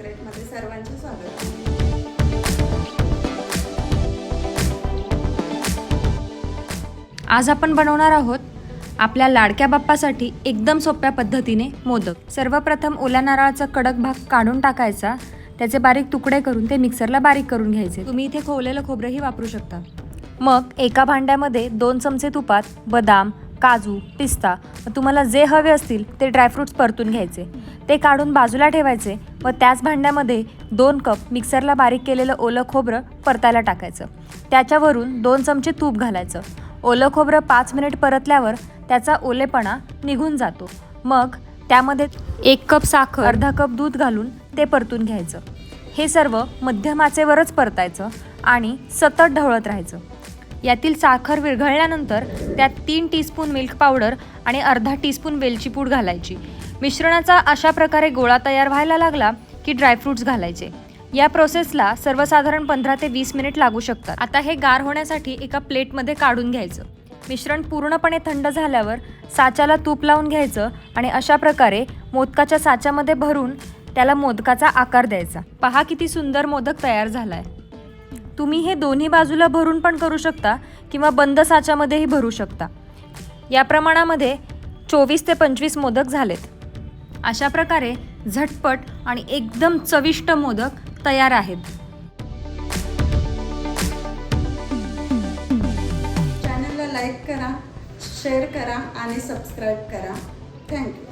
सिक्रेटमध्ये सर्वांचं स्वागत. आज आपण बनवणार आहोत आपल्या लाडक्या बाप्पासाठी एकदम सोप्या पद्धतीने मोदक. सर्वप्रथम ओल्या नारळाचा कडक भाग काढून टाकायचा. त्याचे बारीक तुकडे करून ते मिक्सरला बारीक करून घ्यायचे. तुम्ही इथे खोवलेलं खोबरंही वापरू शकता. मग एका भांड्यामध्ये दोन चमचे तुपात बदाम काजू पिस्ता तुम्हाला जे हवे असतील ते ड्रायफ्रुट्स परतून घ्यायचे. ते काढून बाजूला ठेवायचे व त्याच भांड्यामध्ये दोन कप मिक्सरला बारीक केलेलं ओलं खोबरं परतायला टाकायचं. त्याच्यावरून दोन चमचे तूप घालायचं. ओलं खोबरं पाच मिनिट परतल्यावर त्याचा ओलेपणा निघून जातो. मग त्यामध्ये एक कप साखर अर्धा कप दूध घालून ते परतून घ्यायचं. हे सर्व मध्यम आचेवरच परतायचं आणि सतत ढवळत राहायचं. यातील साखर विरघळल्यानंतर त्यात तीन टीस्पून मिल्क पावडर आणि अर्धा टीस्पून वेलची पूड घालायची. मिश्रणाचा अशा प्रकारे गोळा तयार व्हायला लागला की ड्रायफ्रुट्स घालायचे. या प्रोसेसला सर्वसाधारण पंधरा ते वीस मिनिट लागू शकतात. आता हे गार होण्यासाठी एका प्लेटमध्ये काढून घ्यायचं. मिश्रण पूर्णपणे थंड झाल्यावर साच्याला तूप लावून घ्यायचं आणि अशा प्रकारे मोदकाच्या साच्यामध्ये भरून त्याला मोदकाचा आकार द्यायचा. पहा किती सुंदर मोदक तयार झालाय. तुम्ही हे दोन्ही बाजूला भरून पण करू शकता किंवा बंद साच्यामध्येही भरू शकता. या प्रमाणामध्ये चोवीस ते पंचवीस मोदक झालेत. अशा प्रकारे झटपट आणि एकदम चविष्ट मोदक तयार आहेत. चॅनलला लाईक करा शेअर करा आणि सबस्क्राईब करा. थँक्यू